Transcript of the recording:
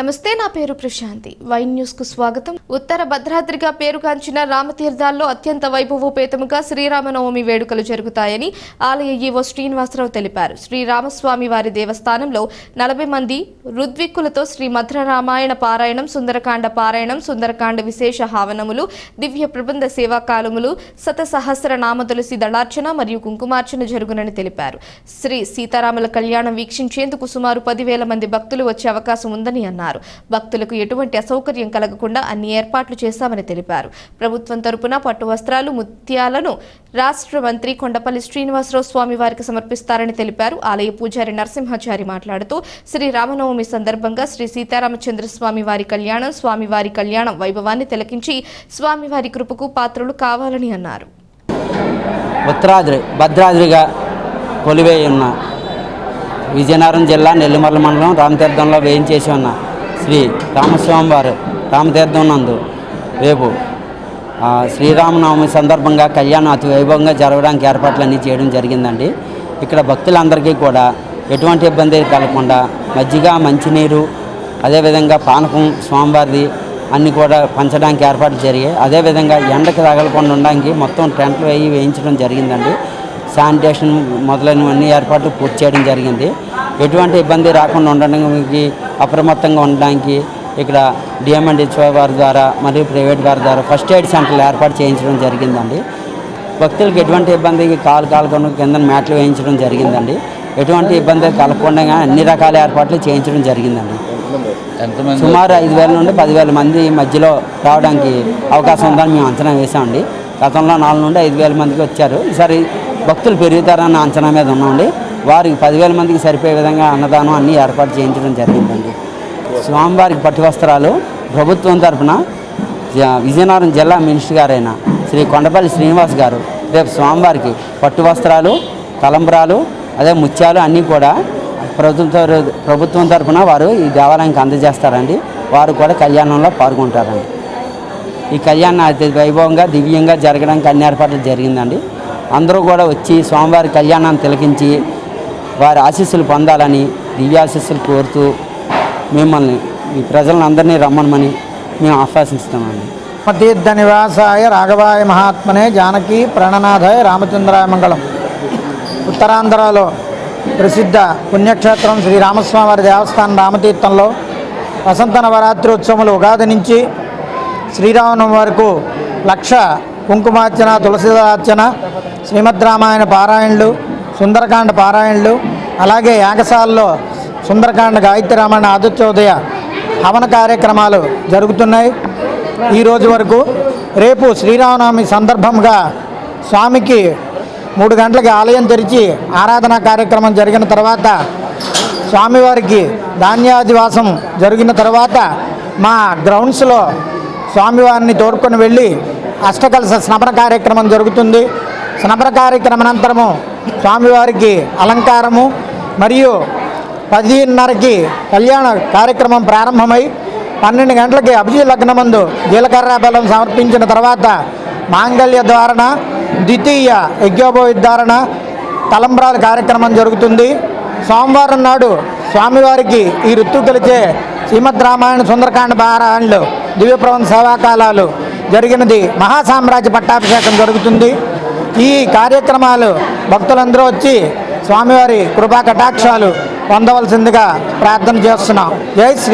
నమస్తే నా పేరు ప్రశాంతి. వైన్ న్యూస్కు స్వాగతం. ఉత్తర భద్రాద్రిగా పేరుగాంచిన రామతీర్థాల్లో అత్యంత వైభవోపేతముగా శ్రీరామనవమి వేడుకలు జరుగుతాయని ఆలయ ఈవో శ్రీనివాసరావు తెలిపారు. శ్రీరామస్వామి వారి దేవస్థానంలో నలభై మంది రుద్విక్కులతో శ్రీ మధుర రామాయణ పారాయణం సుందరకాండ పారాయణం సుందరకాండ విశేష హావనములు దివ్య ప్రబంధ సేవా కాలములు శత సహస్ర నామ తులసి దళార్చన మరియు కుంకుమార్చన జరుగునని తెలిపారు. శ్రీ సీతారాముల కళ్యాణం వీక్షించేందుకు సుమారు పదివేల మంది భక్తులు వచ్చే అవకాశం ఉందని అన్నారు. భక్తులకు ఎటువంటి అసౌకర్యం కలగకుండా అన్ని ఏర్పాట్లు చేశామని తెలిపారు. ప్రభుత్వం తరపున పట్టు వస్త్రాలు ముత్యాలను రాష్ట్ర మంత్రి కొండపల్లి శ్రీనివాసరావు స్వామి వారికి సమర్పిస్తారని తెలిపారు. ఆలయ పూజారి నరసింహాచారి మాట్లాడుతూ శ్రీ రామనవమి సందర్భంగా శ్రీ సీతారామచంద్ర స్వామి వారి కళ్యాణం స్వామివారి కళ్యాణం వైభవాన్ని తిలకించి స్వామివారి కృపకు పాత్రలు కావాలని అన్నారు. ఉత్తరాద్రి భద్రాద్రిగా కొలివేయి ఉన్న విజయనగరం జిల్లా నెల్లిమర్ల మండలం రామతీర్థంలో వేయించేసి ఉన్నా శ్రీ రామస్వామివారు రామతీర్థం నందు రేపు శ్రీరామనవమి సందర్భంగా కళ్యాణం అతి వైభవంగా జరగడానికి ఏర్పాట్లన్నీ చేయడం జరిగిందండి. ఇక్కడ భక్తులందరికీ కూడా ఎటువంటి ఇబ్బంది కలగకుండా మజ్జిగ మంచినీరు అదేవిధంగా పానకం స్వామివారిది అన్నీ కూడా పంచడానికి ఏర్పాటు జరిగాయి. అదేవిధంగా ఎండకు తగలకుండా ఉండడానికి మొత్తం టెంట్లు వేయి వేయించడం జరిగిందండి. శానిటేషన్ మొదలైనవన్నీ ఏర్పాట్లు పూర్తి చేయడం జరిగింది. ఎటువంటి ఇబ్బంది రాకుండా ఉండడానికి అప్రమత్తంగా ఉండడానికి ఇక్కడ డిఎంఎండ్హెచ్ఓ వారి ద్వారా మరియు ప్రైవేట్ వారి ద్వారా ఫస్ట్ ఎయిడ్ సెంటర్లు ఏర్పాటు చేయించడం జరిగిందండి. భక్తులకు ఎటువంటి ఇబ్బంది కాలు కాలకుండా కింద మ్యాట్లు వేయించడం జరిగిందండి. ఎటువంటి ఇబ్బంది కలగకుండా అన్ని రకాల ఏర్పాట్లు చేయించడం జరిగిందండి. సుమారు ఐదు వేల నుండి పదివేల మంది మధ్యలో రావడానికి అవకాశం ఉందని మేము అంచనా వేసామండి గతంలో నాలుగు నుండి ఐదు వేల మందికి వచ్చారు. ఈసారి భక్తులు పెరుగుతారన్న అంచనా మీద ఉన్నామండి. వారికి పదివేల మందికి సరిపోయే విధంగా అన్నదానం అన్నీ ఏర్పాటు చేయించడం జరిగిందండి. స్వామివారికి పట్టు వస్త్రాలు ప్రభుత్వం తరఫున జ- విజయనగరం జిల్లా మినిస్టర్ గారైన శ్రీ కొండపల్లి శ్రీనివాస్ గారు రేపు స్వామివారికి పట్టు వస్త్రాలు తలంబరాలు అదే ముత్యాలు అన్నీ కూడా ప్రభుత్వం ప్రభుత్వం తరఫున వారు ఈ దేవాలయానికి అందజేస్తారండి. వారు కూడా కళ్యాణంలో పాల్గొంటారండి. ఈ కళ్యాణం అతి వైభవంగా దివ్యంగా జరగడానికి అన్ని ఏర్పాట్లు జరిగిందండి. అందరూ కూడా వచ్చి స్వామివారి కళ్యాణాన్ని తిలకించి వారి ఆశీస్సులు పొందాలని దివ్యాశీస్సులు కోరుతూ మిమ్మల్ని ఈ ప్రజలందరినీ రమ్మనమని మేము ఆశ్వాసిస్తున్నామండి. తీర్థ నివాసాయ రాఘవాయ మహాత్మనే జానకి ప్రణనాథాయ రామచంద్రాయ మంగళం. ఉత్తరాంధ్రలో ప్రసిద్ధ పుణ్యక్షేత్రం శ్రీ రామస్వామివారి దేవస్థానం రామతీర్థంలో వసంత నవరాత్రి ఉత్సవములు ఉగాది నుంచి శ్రీరామనవమి వరకు లక్ష కుంకుమార్చన తులసిదార్చన శ్రీమద్ రామాయణ పారాయణలు సుందరకాండ పారాయణలు అలాగే యాగశాలలో సుందరకాండ గాయత్రి రామాయణ ఆదిత్యోదయ హవన కార్యక్రమాలు జరుగుతున్నాయి. ఈరోజు వరకు రేపు శ్రీరామనవమి సందర్భంగా స్వామికి మూడు గంటలకి ఆలయం తెరిచి ఆరాధన కార్యక్రమం జరిగిన తర్వాత స్వామివారికి ధాన్యాదివాసం జరిగిన తర్వాత మా గ్రౌండ్స్లో స్వామివారిని తోడుకొని వెళ్ళి అష్టకలశ స్నపన కార్యక్రమం జరుగుతుంది. స్నపన కార్యక్రమానంతరము స్వామివారికి అలంకారము మరియు పదిన్నరకి కళ్యాణ కార్యక్రమం ప్రారంభమై పన్నెండు గంటలకి అభిజీ లగ్నమందు జీలకర్ర బెల్లం సమర్పించిన తర్వాత మాంగళ్య ధారణ ద్వితీయ యజ్ఞోపవిధారణ తలంబ్రాల కార్యక్రమం జరుగుతుంది. సోమవారం నాడు స్వామివారికి ఈ ఋతుకలిచే శ్రీమద్ రామాయణ సుందరకాండ పారాయణలు దివ్యప్రవం సేవాకాలాలు జరిగినది మహాసామ్రాజ్య పట్టాభిషేకం జరుగుతుంది. ఈ కార్యక్రమాలు భక్తులందరూ వచ్చి స్వామివారి కృపా కటాక్షాలు పొందవలసిందిగా ప్రార్థన చేస్తున్నాం. జై శ్రీ